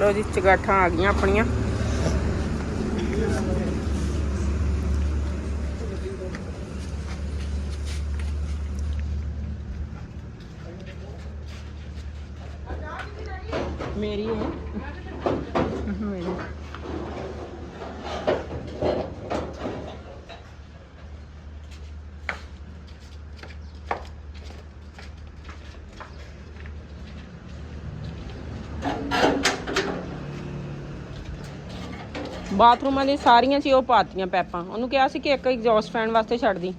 ਲੋ ਜੀ ਚਗਾਠਾਂ ਆ ਗਈਆਂ ਆਪਣੀਆਂ ਮੇਰੀ ਹੈ ਮੇਰੀ ਬਾਥਰੂਮਾਂ ਦੀ ਸਾਰੀਆਂ ਸੀ ਉਹ ਪਾਤੀਆਂ ਪੈਪਾਂ। ਉਹਨੂੰ ਕਿਹਾ ਸੀ ਕਿ ਇੱਕ ਐਗਜ਼ੌਸਟ ਫੈਨ ਵਾਸਤੇ ਛੱਡ ਦੀ।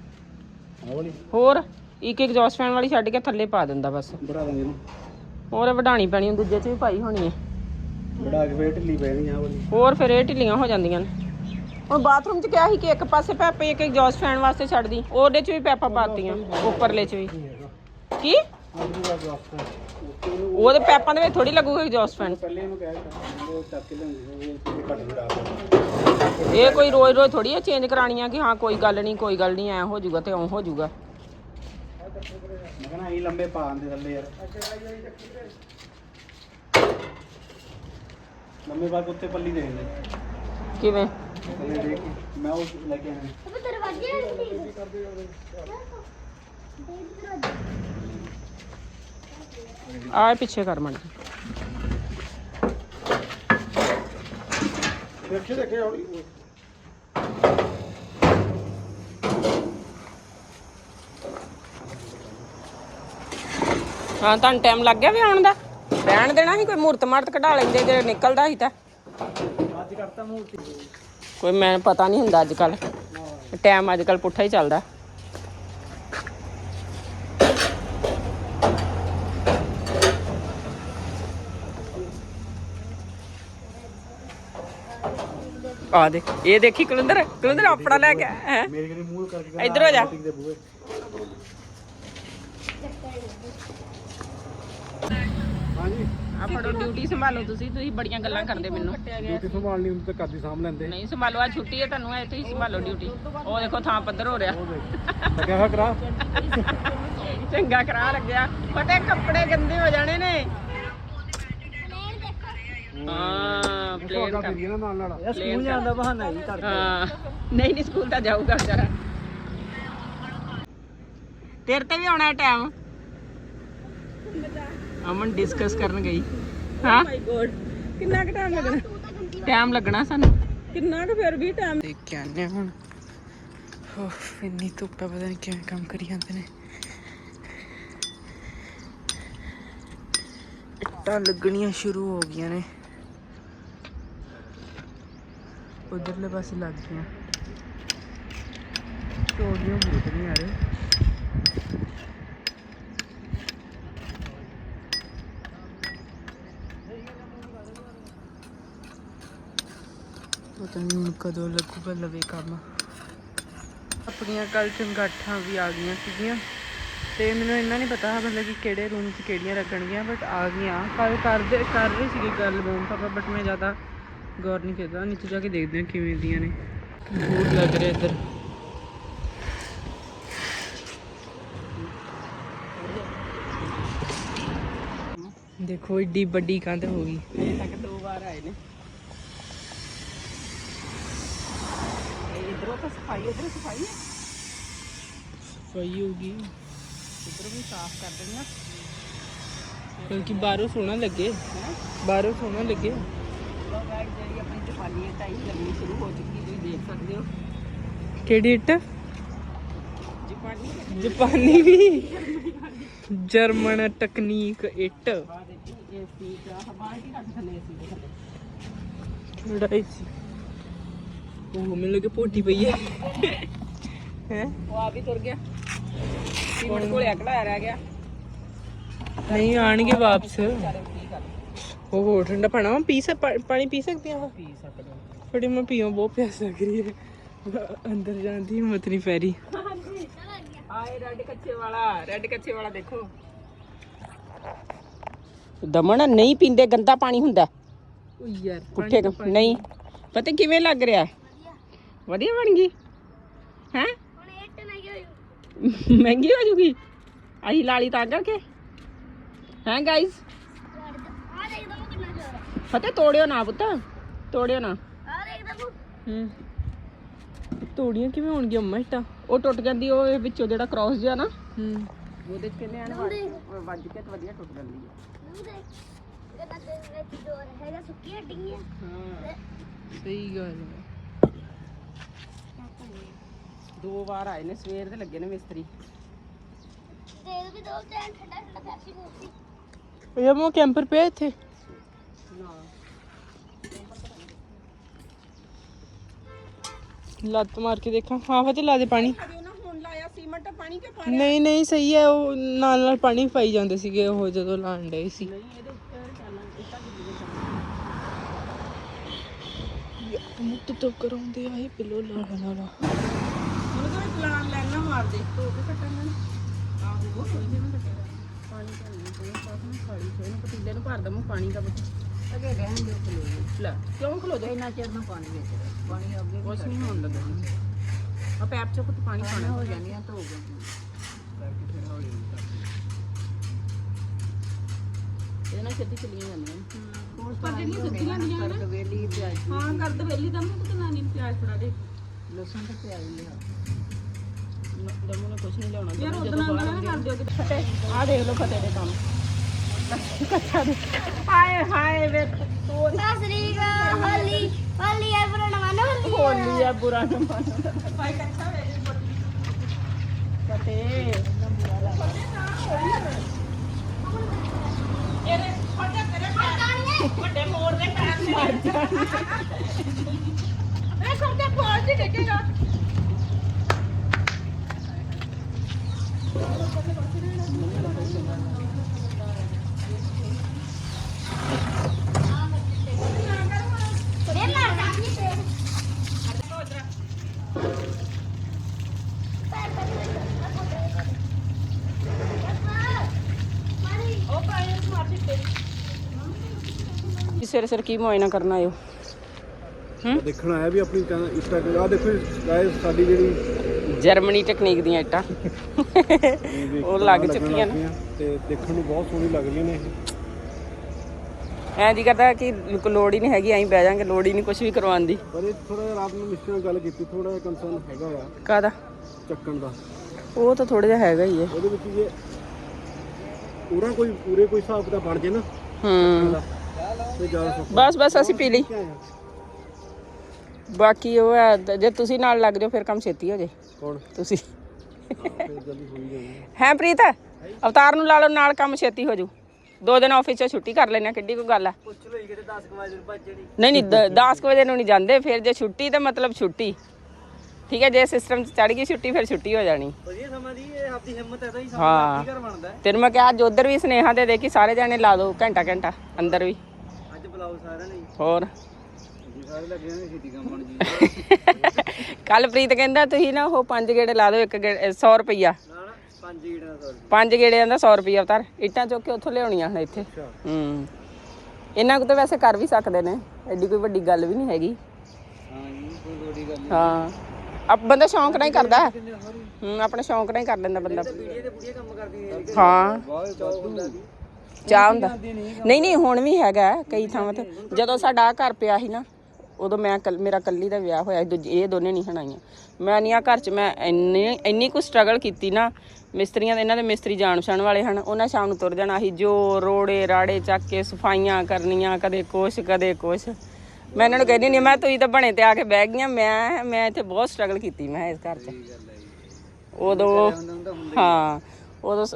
ਹੋਰ ਇੱਕ ਐਗਜ਼ੌਸਟ ਫੈਨ ਵਾਲੀ ਛੱਡ ਕੇ ਥੱਲੇ ਪਾ ਦਿੰਦਾ ਬਸ। ਬੜਾ ਦਾਂਗੇ ਇਹਨੂੰ। ਹੋਰ ਵਡਾਣੀ ਪੈਣੀ ਆ, ਦੂਜੇ 'ਚ ਵੀ ਪਾਈ ਹੋਣੀ ਹੈ ਬੜਾ ਕੇ ਫੇਰ ਢਿੱਲੀ ਪੈਣੀ ਆ ਵਾਲੀ ਹੋਰ ਫਿਰ ਇਹ ਢਿੱਲੀਆਂ ਹੋ ਜਾਂਦੀਆਂ ਨੇ। ਹੁਣ ਬਾਥਰੂਮ 'ਚ ਕਿਹਾ ਸੀ ਕਿ ਇੱਕ ਪਾਸੇ ਪੈਪ ਇੱਕ ਐਗਜ਼ੌਸਟ ਫੈਨ ਵਾਸਤੇ ਛੱਡ ਦੀ। ਉਹਦੇ 'ਚ ਵੀ ਪੈਪਾਂ ਪਾਤੀਆਂ ਉੱਪਰਲੇ 'ਚ ਵੀ। ਕੀ? ਵਾਸਤਾ ਉਹਦੇ ਪੈਪਾਂ ਦੇ ਵਿੱਚ ਥੋੜੀ ਲੱਗੂਗਾ ਐਗਜ਼ੌਸਟ ਫੈਨ ਪਹਿਲੇ ਇਹਨੂੰ ਕਹਿ ਦਿੱਤਾ ਉਹ ਚੱਕ ਕੇ ਲਿਆਉਂਦੇ ਉਹ ਤੇ ਘੱਟ ਵਿੜਾ ਇਹ ਕੋਈ ਰੋਜ਼ ਰੋਜ਼ ਥੋੜੀ ਆ ਚੇਂਜ ਕਰਾਣੀਆਂ ਕਿ ਹਾਂ ਕੋਈ ਗੱਲ ਨਹੀਂ ਕੋਈ ਗੱਲ ਨਹੀਂ ਐ ਹੋ ਜਾਊਗਾ ਤੇ ਓਂ ਹੋ ਜਾਊਗਾ। ਮੈਂ ਕਹਿੰਦਾ ਇਹ ਲੰਬੇ ਪਾ ਆਂਦੇ ਥੱਲੇ ਯਾਰ। ਲੰਬੇ ਪਾ ਕੇ ਉੱਤੇ ਪੱਲੀ ਦੇ ਦਿੰਦੇ। ਕਿਵੇਂ? ਥੱਲੇ ਦੇਖ ਕੇ ਮੈਂ ਉਹ ਲੈ ਕੇ ਆਇਆ। ਆ ਪਿੱਛੇ ਕਰ ਮੜ ਦੇਖੇ ਦੇਖੇ ਹੌਲੀ। ਹਾਂ ਤੁਹਾਨੂੰ ਟਾਈਮ ਲੱਗ ਗਿਆ ਵੀ ਆਉਣ ਦਾ? ਰਹਿਣ ਦੇਣਾ ਸੀ ਕੋਈ ਮੂਰਤ ਮਾਰਤ ਕਢਾ ਲੈਂਦੇ ਜੇ ਨਿਕਲਦਾ ਸੀ ਤਾਂ। ਅੱਜ ਕਰਤਾ ਮੂਰਤੀ। ਕੋਈ ਮੈਨੂੰ ਪਤਾ ਨਹੀਂ ਹੁੰਦਾ ਅੱਜ ਕੱਲ ਟਾਈਮ ਅੱਜ ਕੱਲ ਪੁੱਠਾ ਹੀ ਚੱਲਦਾ। ਆ ਦੇਖ ਇਹ ਦੇਖੀ ਕੁਲਿੰਦਰ ਕੁਲਿੰਦਰ ਆਪਣਾ ਲੈ ਕੇ ਹੈ? ਮੇਰੇ ਕਿਹਨੇ ਮੂੰਹ ਕਰਕੇ ਇੱਧਰ ਹੋ ਜਾ। ਦੇ ਹਾਂਜੀ। ਆ ਫੜੋ ਡਿਊਟੀ ਸੰਭਾਲੋ ਤੁਸੀਂ ਤੁਸੀਂ ਬੜੀਆਂ ਗੱਲਾਂ ਕਰਦੇ ਮੈਨੂੰ। ਡਿਊਟੀ ਸੰਭਾਲਣੀ ਹੁੰਦੀ ਤਾਂ ਕਰਦੀ ਸਾਂਭ ਲੈਂਦੇ। ਨਹੀਂ ਸੰਭਾਲੋ ਆ ਛੁੱਟੀ ਹੈ ਤੁਹਾਨੂੰ ਐ ਤੁਸੀਂ ਸੰਭਾਲੋ ਡਿਊਟੀ ਉਹ ਦੇਖੋ ਥਾਂ ਪੱਧਰ ਹੋ ਰਿਹਾ। ਲੱਗਿਆ ਹੋਇਆ ਕਰਾ ਚੰਗਾ ਕਰਾ ਲੱਗਿਆ। ਫਟੇ ਕੱਪੜੇ ਗੰਦੇ ਹੋ ਜਾਣੇ ਨੇ। ਹਾਂ ਪਲੇਨ ਤੁਹਾਡਾ ਕਰ ਫਿਰ ਨਾ ਨਾਲ ਨਾਲ। Plane ਸਕੂਲ ਜਾਣ ਦਾ ਬਹਾਨਾ ਹੀ ਕਰ ਹਾਂ ਨਹੀਂ ਨਹੀਂ ਸਕੂਲ ਤਾਂ ਜਾਊਗਾ ਵਿਚਾਰਾ। ਤੇਰੇ ਤੇ ਵੀ ਆਉਣਾ ਟਾਈਮ ਅਮਨ ਡਿਸਕਸ ਕਰਨ ਗਈ। ਹਾਂ? ਮਾਈ ਗੋਡ ਕਿੰਨਾ ਕੁ ਟਾਈਮ ਲੱਗਣਾ? ਟਾਈਮ ਲੱਗਣਾ ਸਾਨੂੰ। ਕਿੰਨਾ ਕੁ ਫਿਰ ਵੀ ਟਾਈਮ ਦੇਖ ਕੇ ਆਨੇ ਹੁਣ। ਹੋ ਇੰਨੀ ਧੁੱਪ ਆ ਪਤਾ ਨਹੀਂ ਕਿਵੇਂ ਕੰਮ ਕਰੀ ਜਾਂਦੇ ਨੇ। ਇੱਟਾਂ ਲੱਗਣੀਆਂ ਸ਼ੁਰੂ ਹੋ ਗਈਆਂ ਨੇ। ਉਧਰਲੇ ਪਾਸੇ ਲੱਗ ਗਈਆਂ। ਚੋੜੀਆਂ ਬਹੁਤ ਨਹੀਂ ਆ ਰਹੇ। ਪਤਾ ਨਹੀਂ ਹੁਣ ਕਦੋਂ ਲੱਗੂਗਾ ਲਵੇ ਕੰਮ। ਆਪਣੀਆਂ ਕੱਲ ਚੰਗਾਠਾਂ ਵੀ ਆ ਗਈਆਂ ਸੀਗੀਆਂ। ਤੇ ਮੈਨੂੰ ਇੰਨਾ ਨਹੀਂ ਪਤਾ ਮਤਲਬ ਕਿ ਕਿਹੜੇ ਰੂਮ 'ਚ ਕਿਹੜੀਆਂ ਲੱਗਣਗੀਆਂ ਬਟ ਆ ਗਈਆਂ। ਕੱਲ ਕਰਦੇ ਕਰ ਰਹੇ ਸੀਗੇ ਗੱਲ ਮੋਮ ਪਾਪਾ ਬਟ ਮੈਂ ਜ਼ਿਆਦਾ ਗੌਰ ਨਹੀਂ ਕੀਤਾ ਨੀਚੇ ਜਾ ਕੇ ਦੇਖਦੇ ਹਾਂ ਕਿਵੇਂ ਦੀਆਂ ਨੇ। ਬਹੁਤ ਲੱਗ ਰਿਹਾ ਇੱਧਰ। ਦੇਖੋ ਏਡੀ ਵੱਡੀ ਕੰਧ ਹੋ ਗਈ। ਇਹ ਤੱਕ ਦੋ ਵਾਰ ਆਏ ਨੇ। ਇਧਰੋਂ ਤਾਂ ਸਫ਼ਾਈ ਇਧਰੋਂ ਸਫ਼ਾਈ ਹੈ? ਸਫ਼ਾਈ ਹੋਗੀ ਇਧਰੋਂ ਵੀ ਸਾਫ਼ ਕਰ ਦੇਣੀ ਆ ਕਿਉਂਕਿ ਬਾਹਰੋਂ ਸੋਹਣਾ ਲੱਗੇ। ਬਾਹਰੋਂ ਸੋਹਣਾ ਲੱਗੇ। ਬੈਗ ਜਿਹੜੀ ਆਪਣੀ ਜਪਾਨੀ ਹੈ ਟਾਈ ਲੱਗਣੀ ਸ਼ੁਰੂ ਹੋ ਚੁੱਕੀ ਤੁਸੀਂ ਦੇਖ ਸਕਦੇ ਹੋ। ਕਿਹੜੀ ਇੱਟ? ਜਪਾਨੀ। ਜਪਾਨੀ ਵੀ। ਜਰਮਨ ਟੈਕਨੀਕ ਇੱਟ। ਇਹ ਸੀ ਦਾ ਹਵਾ ਕੀ ਰੱਖ ਥੱਲੇ ਸੀ ਦੇ ਥੱਲੇ ਲੜਾਈ ਸੀ। ਉਹ ਮੈਨੂੰ ਲੱਗੇ ਪੋਟੀ ਪਈ ਹੈ। ਹੈ? ਉਹ ਆ ਵੀ ਤੁਰ ਗਿਆ। ਸੀਮਟ ਕੋਲੇ ਅਕੜਾ ਰਹਿ ਗਿਆ। ਨਹੀਂ ਆਣਗੇ ਵਾਪਸ। ਉਹ ਹੋ ਠੰਡਾ ਪਾਣਾ ਮੈਂ ਪੀ ਸਕ ਪਾਣੀ ਪੀ ਸਕਦੀ ਹਾਂ ਪੀ ਸਕਦਾ ਫੜੀ ਮੈਂ ਪੀਵਾਂ ਬਹੁਤ ਪਿਆਸ ਲੱਗ ਰਹੀ ਹੈ। ਅੰਦਰ ਜਾਣ ਦੀ ਹਿੰਮਤ ਨਹੀਂ ਪੈ ਰਹੀ। ਆਏ ਰੈੱਡ ਕੱਚੇ ਵਾਲਾ ਰੈੱਡ ਕੱਚੇ ਵਾਲਾ ਦੇਖੋ। ਦਮਨ ਨਹੀਂ ਪੀਂਦੇ ਗੰਦਾ ਪਾਣੀ ਹੁੰਦਾ। ਓ ਯਾਰ ਪੁੱਠੇ ਕੰਮ ਨਹੀਂ। ਪਤਾ ਕਿਵੇਂ ਲੱਗ ਰਿਹਾ ਵਧੀਆ ਬਣ ਗਈ? ਹੈ? ਮਹਿੰਗੀ ਹੋ ਜੂਗੀ? ਆਹੀ ਲਾਲੀ ਤਾਂ ਕਰਕੇ ਹੈ ਗਾਇਸ ਫਤਿਹ ਤੋੜਿਓ ਨਾ ਪੁੱਤ ਤੋੜਿਓ ਨਾ। ਹੂੰ। ਤੋੜੀਆਂ ਕਿਵੇਂ ਹੋਣਗੀਆਂ ਅੰਮਾ ਇੱਟਾਂ? ਉਹ ਟੁੱਟ ਜਾਂਦੀ ਉਹ ਇਹ ਵਿੱਚੋਂ ਜਿਹੜਾ ਕ੍ਰਾਸ ਜਿਹਾ ਨਾ। ਹੂੰ। ਉਹਦੇ ਚ ਕਹਿੰਦੇ ਆ ਵੱਜ ਕੇ ਤੇ ਵਧੀਆ ਟੁੱਟ ਜਾਂਦੀ ਹੈ ਨੂੰ ਦੇਖ ਇਹਨਾਂ ਦੇ ਵਿੱਚ ਜੋ ਹੈਗਾ ਸੁੱਕੀ ਹੱਡੀਆਂ ਹਾਂ। ਸਹੀ ਗੱਲ ਹੈ ਦੋ ਵਾਰ ਆਏ ਨੇ ਸਵੇਰ ਦੇ ਲੱਗੇ ਨੇ ਮਿਸਤਰੀ। ਦੇ ਵੀ ਦੋ ਟੈਂ ਠੰਡਾ ਠੰਡਾ ਪੈਸੀ ਮੂਸੀ ਇਹ ਮੋ ਕੈਂਪਰ ਪਿਆ ਇੱਥੇ। ਲੱਤ ਮਾਰ ਕੇ ਦੇਖਾਂ। ਹਾਂ ਫਤੇ ਲਾ ਦੇ ਪਾਣੀ। ਹੁਣ ਸੀਮੈਂਟ ਪਾਣੀ ਕੇ ਨਹੀਂ ਨਹੀਂ ਸਹੀ ਹੈ ਉਹ ਨਾਲ ਨਾਲ ਪਾਣੀ ਪਾਈ ਜਾਂਦੇ ਸੀਗੇ ਉਹ ਜਦੋਂ ਲਾਣ ਡਏ ਸੀ। ਮੁੱਤ ਤੋਂ ਕਰਾਉਂਦੇ ਆ ਇਹ ਪਿਲੋ ਲਾਣਾ ਲਾਣਾ ਉਹਨੂੰ ਤਾਂ ਪਲਾਨ ਲੈਣਾ ਮਾਰ ਦੇ। ਧੋ ਕੇ ਕੱਟਾਂਗੇ ਨਾ। ਆਹੋ ਉਹ ਕੋਈ ਨਹੀਂ ਕੱਟੇਗਾ ਪਾਣੀ ਭਰਨਾ ਕੋਈ ਪਾਸ ਨਾ ਖਾਲੀ ਨਾ ਪਤੀਲੇ ਨੂੰ ਭਰ ਦਵਾਂ ਪਾਣੀ ਦਾ ਵਿੱਚ ਅਗੇ ਰਹਿਣ ਦੇ ਖਲੋ ਲੈ ਕਿਉਂ ਖਲੋ ਜਾ ਇੰਨਾ ਚਿਰ ਨੂੰ ਪਾਣੀ ਵਿੱਚ ਪਾਣੀ ਅੱਗੇ ਕੁਛ ਨਹੀਂ ਹੋਣ ਲੱਗਾ। ਆ ਪੈਪ ਚੋਂ ਕੁਝ ਪਾਣੀ ਪਾਣਾ ਹੋ ਜਾਂਦੀਆਂ ਧੋ ਗਏ ਇਹਦੇ ਨਾਲ ਛੇਤੀ ਚਲੀਆਂ ਜਾਂਦੀਆਂ ਨੇ। ਪਰ ਜਿਹੜੀਆਂ ਸੱਜੀਆਂ ਦੀਆਂ ਨੇ ਵੇਲੀ ਪਿਆਜ਼ ਹਾਂ ਕਰ ਦੇ ਵੇਲੀ ਦਾ ਮੂੰਹ ਤੇ ਨਾਨੀ ਨੂੰ ਪਿਆਜ਼ ਫੜਾ ਦੇ। ਲਸਣ ਤੇ ਪਿਆਜ਼ ਲਿਆ। ਦਮੂ ਨੇ ਕੁਝ ਨਹੀਂ ਲਿਆਉਣਾ ਯਾਰ ਉਦੋਂ ਅੰਗਣਾ ਕਰ ਦਿਓ ਕਿ ਫਤਿਹ ਆ ਦੇਖ ਲਓ ਫਤਿਹ ਦੇ ਕੰਮ ਕੱਚਾ ਦੇ ਹਾਏ ਹਾਏ ਵੇ ਤੋ ਸਾਸਰੀ ਗਾ ਹੋਲੀ ਹੋਲੀ ਆ ਬਰੋਣਾ ਮਨ ਹੋਲੀ ਹੋਲੀ ਆ ਬੁਰਾ ਨਾ ਮੰਨ ਭਾਈ ਕੱਚਾ ਵੇ ਫਤਿਹ ਵੱਡੇ ਮੋੜ ਦੇ ਪੈਰ ਤੇ ਇਹ ਸਭ ਤੇ ਫਾਲ ਜੀ ਡਿੱਗੇਗਾ ਇਹ ਮਾਰ ਦਾਂਗੀ ਤੇ ਉਹ ਪਾਣੀ ਨੂੰ ਮਾਰ ਦਿੱਤੇ ਸਿਰ ਸਿਰ ਕੀ ਮੁਆਇਨਾ ਕਰਨਾ ਆਇਓ ਦੇਖਣ ਆਇਆ ਵੀ ਆਪਣੀ ਇੰਸਟਾ ਆ ਦੇਖੋ ਗਾਇਸ ਸਾਡੀ ਜਿਹੜੀ ਜਰਮਨੀ ਟੈਕਨੀਕ ਦੀਆਂ ਇੱਟਾਂ। ਉਹ ਲੱਗ ਚੁੱਕੀਆਂ ਨੇ। ਤੇ ਦੇਖਣ ਨੂੰ ਬਹੁਤ ਸੋਹਣੀ ਲੱਗ ਰਹੀਆਂ ਨੇ ਇਹ। ਐਂ ਜੀ ਕਰਦਾ ਕਿ ਲੋੜ ਹੀ ਨਹੀਂ ਹੈਗੀ ਐਂ ਬਹਿ ਜਾਾਂਗੇ ਲੋੜ ਹੀ ਨਹੀਂ ਕੁਝ ਵੀ ਕਰਵਾਉਣ ਦੀ। ਪਰ ਇਹ ਥੋੜਾ ਜਿਹਾ ਰਾਤ ਨੂੰ ਮਿਸਟਰ ਨਾਲ ਗੱਲ ਕੀਤੀ ਥੋੜਾ ਜਿਹਾ ਕੰਸਰਨ ਹੈਗਾ ਆ ਕਾਦਾ ਚੱਕਣ ਦਾ। ਉਹ ਤਾਂ ਥੋੜਾ ਜਿਹਾ ਹੈਗਾ ਹੀ ਹੈ। ਉਹਦੇ ਵਿੱਚ ਜੇ ਪੂਰਾ ਕੋਈ ਪੂਰੇ ਕੋਈ ਹਿਸਾਬ ਦਾ ਬਣ ਜੇ ਨਾ ਹੂੰ। ਬਸ ਬਸ ਅਸੀਂ ਪੀ ਲਈ। ਬਾਕੀ ਉਹ ਹੈ ਤ- ਜੇ ਤੁਸੀਂ ਨਾਲ ਲੱਗ ਜਾਓ ਫਿਰ ਕੰਮ ਛੇਤੀ ਹੋ ਜੇ। ਕੌਣ? ਤੁਸੀਂ। ਹੈ ਪ੍ਰੀਤ? ਅਵਤਾਰ ਨੂੰ ਲਾ ਲਓ ਨਾਲ ਕੰਮ ਛੇਤੀ ਹੋ ਜੂ ਦੋ ਦਿਨ ਆਫਿਸ 'ਚ ਛੁੱਟੀ ਕਰ ਲੈਣਾ ਕਿੱਡੀ ਕੋਈ ਗੱਲ ਆ। ਪੁੱਛ ਲਈ ਕਿਤੇ 10 ਵਜੇ ਨੂੰ ਭੱਜਣੀ ਨਹੀਂ ਨਹੀਂ 10 ਵਜੇ ਨੂੰ ਨਹੀਂ ਜਾਂਦੇ ਫਿਰ ਜੇ ਛੁੱਟੀ ਤਾਂ ਮਤਲਬ ਛੁੱਟੀ। ਠੀਕ ਹੈ ਜੇ ਸਿਸਟਮ 'ਚ ਚੜ ਗਈ ਛੁੱਟੀ ਫਿਰ ਛੁੱਟੀ ਹੋ ਜਾਣੀ। ਵਧੀਆ ਸਮਾਂ ਦੀ ਇਹ ਆਪਦੀ ਹਿੰਮਤ ਹੈ ਤਾਂ ਹੀ ਹਾਂ। ਘਰ ਬਣਦਾ ਹੈ। ਤੈਨੂੰ ਮੈਂ ਕਿਹਾ ਅੱਜ ਉਧਰ ਵੀ ਸੁਨੇਹਾ ਦੇ ਦੇ ਕਿ ਸਾਰੇ ਜਾਣੇ ਲਾ ਦਿਓ ਘੰਟਾ ਘੰਟਾ ਅੰਦਰ ਵੀ। ਅੱਜ ਬੁਲਾਓ ਸਾਰਿਆਂ ਨੇ ਹੋਰ? ਜੀ ਸਾਰੇ ਲੱਗੇ ਨੇ ਛੇਤੀ ਕੰਮ ਬਣ ਜੀ। ਕੱਲ ਪ੍ਰੀਤ ਕਹਿੰਦਾ ਤੁਸੀਂ ਨਾ ਉਹ ਪੰਜ ਗੇੜੇ ਲਾ ਦਿਓ ਇੱਕ 100 ਰੁਪਈਆ। ਨਾ ਨਾ ਪੰਜ ਗੀੜਾਂ ਪੰਜ ਗੇੜਿਆਂ ਦਾ 100 ਰੁਪਈਆ ਉਤਾਰ। ਇੱਟਾਂ ਚੁੱਕ ਕੇ ਉੱਥੋਂ ਲਿਆਉਣੀਆਂ ਹਨ ਇੱਥੇ। ਹੂੰ। ਇਹਨਾਂ ਕੋ ਤਾਂ ਵੈਸੇ ਕਰ ਵੀ ਸਕਦੇ ਨੇ। ਐਡੀ ਕੋਈ ਵੱਡੀ ਗੱਲ ਵੀ ਨਹੀਂ ਹੈਗੀ। ਹਾਂ ਜੀ ਕੋਈ ਲੋੜੀ ਗੱਲ ਹਾਂ। ਅਬ ਬੰਦਾ ਸ਼ੌਂਕ ਨਾਲ ਹੀ ਕਰਦਾ ਹੂੰ। ਆਪਣੇ ਸ਼ੌਂਕ ਨਾਲ ਹੀ ਕਰ ਲੈਂਦਾ ਬੰਦਾ। ਇਹ ਤੇ ਬੁੜੀਆਂ ਕੰਮ ਕਰਦੀ ਹੈ। ਹਾਂ ਬਹੁਤ ਹੁੰਦਾ ਦੀ ਚਾਹ ਹੁੰਦਾ। ਨਹੀਂ ਨਹੀਂ ਹੁਣ ਵੀ ਹੈਗਾ ਕਈ ਥਾਵਾਂ ਤੇ। ਜਦੋਂ ਸਾਡਾ ਆਹ ਘਰ ਪਿਆ ਸੀ ਨਾ ਉਦੋਂ ਮੈਂ ਕੱਲ- ਮੇਰਾ ਕੱਲੀ ਦਾ ਵਿਆਹ ਹੋਇਆ ਸੀ, ਦੂਜੀ ਇਹ ਦੋਨੇ ਨਹੀਂ ਹਣਾਈਆਂ। ਮੈਂ ਨਹੀਂ ਆ ਘਰ 'ਚ ਮੈਂ ਇੰਨੀ ਇੰਨੀ ਕੁ ਸਟਰਗਲ ਕੀਤੀ ਨਾ ਮਿਸਤਰੀਆਂ ਦੇ ਇਹਨਾਂ ਦੇ ਮਿਸਤਰੀ ਜਾਣ ਪਛਾਣ ਵਾਲੇ ਹਨ ਉਹਨਾਂ ਸ਼ਾਮ ਨੂੰ ਤੁਰ ਜਾਣਾ ਸੀ ਜੋ ਰੋੜੇ ਰਾੜੇ ਚੱਕ ਕੇ ਸਫਾਈਆਂ ਕਰਨੀਆਂ ਕਦੇ ਕੁਛ ਕਦੇ ਕੁਛ। ਮੈਂ ਇਹਨਾਂ ਨੂੰ ਕਹਿੰਦੀ ਨਹੀਂ ਮੈਂ ਤੁਸੀਂ ਤਾਂ ਬਣੇ ਤੇ ਆ ਕੇ ਬਹਿ ਗਈਆਂ ਮੈਂ ਮੈਂ ਇੱਥੇ ਬਹੁਤ ਸਟਰਗਲ ਕੀਤੀ ਮੈਂ ਇਸ ਘਰ 'ਚ। ਉਦੋਂ ਹਾਂ ਉਦੋਂ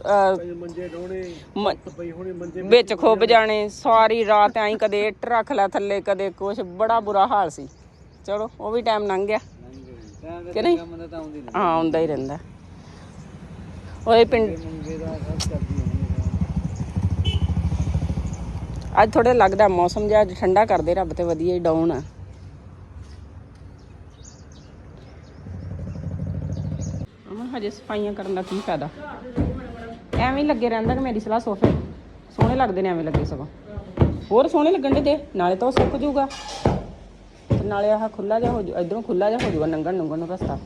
ਮੰਜੇ ਡੋਣੇ ਵਿੱਚ ਖੁੱਬ ਜਾਣੇ ਸਾਰੀ ਰਾਤ ਐਂ ਕਦੇ ਇੱਟ ਰੱਖ ਲੈ ਥੱਲੇ ਕਦੇ ਕੁਛ ਬੜਾ ਬੁਰਾ ਹਾਲ ਸੀ। ਚਲੋ ਉਹ ਵੀ ਟਾਈਮ ਲੰਘ ਗਿਆ। ਕਿ ਨਹੀਂ? ਹਾਂ ਆਉਂਦਾ ਹੀ ਰਹਿੰਦਾ। ਉਹਦੇ ਪਿੰਡ ਮੁੰਗੇ ਦਾ ਸਭ ਚੱਲਦੀ ਹੈ ਅੱਜ ਥੋੜਾ ਲੱਗਦਾ ਮੌਸਮ ਜਿਹਾ, ਅੱਜ ਠੰਡਾ ਕਰਦੇ ਰੱਬ ਤੇ ਵਧੀਆ ਹੀ ਡਾਊਨ ਆ। ਅਮਨ, ਹਜੇ ਸਫਾਈਆਂ ਕਰਨ ਦਾ ਕੀ ਫਾਇਦਾ? ਐਵੇਂ ਹੀ ਲੱਗੇ ਰਹਿੰਦਾ ਕਿ ਮੇਰੀ ਸਲਾਹ ਸੋਫੇ ਸੋਹਣੇ ਲੱਗਦੇ ਨੇ, ਐਵੇਂ ਲੱਗੇ ਸਗੋਂ। ਹੋਰ ਸੋਹਣੇ ਲੱਗਣ ਦੇ ਦੇ ਨਾਲੇ ਤਾਂ ਉਹ ਸੁੱਕ ਜਾਊਗਾ। ਤੇ ਨਾਲੇ ਆਹ ਖੁੱਲਾ ਜਿਹਾ ਹੋ ਜੂ, ਇਧਰੋਂ ਖੁੱਲਾ ਜਿਹਾ ਹੋ ਜਾਊਗਾ ਨੰਗਣ ਨੰਗਣ ਨੂੰ ਰਸਤਾ।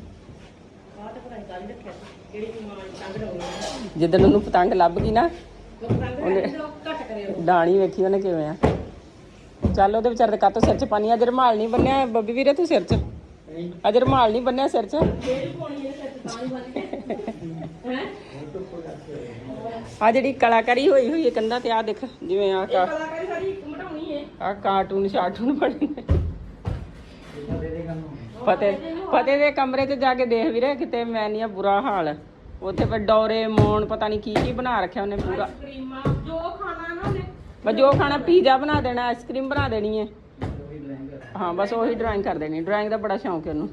ਜਿੱਦਣ ਉਹਨੂੰ ਪਤੰਗ ਲੱਭ ਗਈ ਨਾ ਉਹਨੇ ਡਾਣੀ ਵੇਖੀ ਉਹਨੇ ਕਿਵੇਂ ਆ। ਚੱਲ ਉਹਦੇ ਵਿਚਾਰੇ ਦੇ ਕੱਤ ਸਿਰ 'ਚ ਪਾਣੀ ਅਜੇ ਰਮਾਲ ਨਹੀਂ ਬੰਨਿਆ ਬੱਬੀ ਵੀਰੇ ਤੂੰ ਸਿਰ 'ਚ। ਅਜੇ ਰਮਾਲ ਨਹੀਂ ਬੰਨਿਆ ਸਿਰ 'ਚ। ਆ ਜਿਹੜੀ ਕਲਾਕਾਰੀ ਹੋਈ ਹੋਈ ਹੈ ਕੰਧਾਂ ਤੇ ਆ ਦੇਖ ਜਿਵੇਂ ਆ ਕਾ ਕਲਾਕਾਰੀ ਸਾਡੀ ਮਟਾਉਣੀ ਹੈ ਆ ਕਾਰਟੂਨ ਸ਼ਾਰਟੂਨ ਬਣੇ ਨੇ ਫਤਿਹ ਫਤਿਹ ਦੇ ਕਮਰੇ 'ਚ ਜਾ ਕੇ ਦੇਖ ਵੀਰੇ ਕਿਤੇ ਮੈਂ ਨਹੀਂ ਆ ਬੁਰਾ ਹਾਲ। ਉੱਥੇ ਫਿਰ ਡੋਰੇ ਮੋਨ ਪਤਾ ਨਹੀਂ ਕੀ ਕੀ ਬਣਾ ਰੱਖਿਆ ਉਹਨੇ ਪੂਰਾ। ਕਰੀਮਾਂ ਜੋ ਖਾਣਾ ਨਾ ਉਹਨੇ ਬਸ ਜੋ ਖਾਣਾ ਪੀਜ਼ਾ ਬਣਾ ਦੇਣਾ, ਆਈਸਕ੍ਰੀਮ ਬਣਾ ਦੇਣੀ ਹੈ। ਹਾਂ, ਬਸ ਉਹੀ ਡਰਾਇੰਗ ਕਰ ਦੇਣੀ। ਡਰਾਇੰਗ ਦਾ ਬੜਾ ਸ਼ੌਂਕ ਹੈ ਉਹਨੂੰ।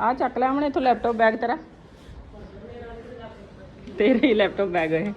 ਆ ਚੱਕ ਲੈ ਹੁਣ ਇੱਥੋਂ ਲੈਪਟਾਪ ਬੈਗ ਤੇਰਾ। ਤੇਰੇ ਹੀ ਲੈਪਟਾਪ ਬੈਗ ਹੈ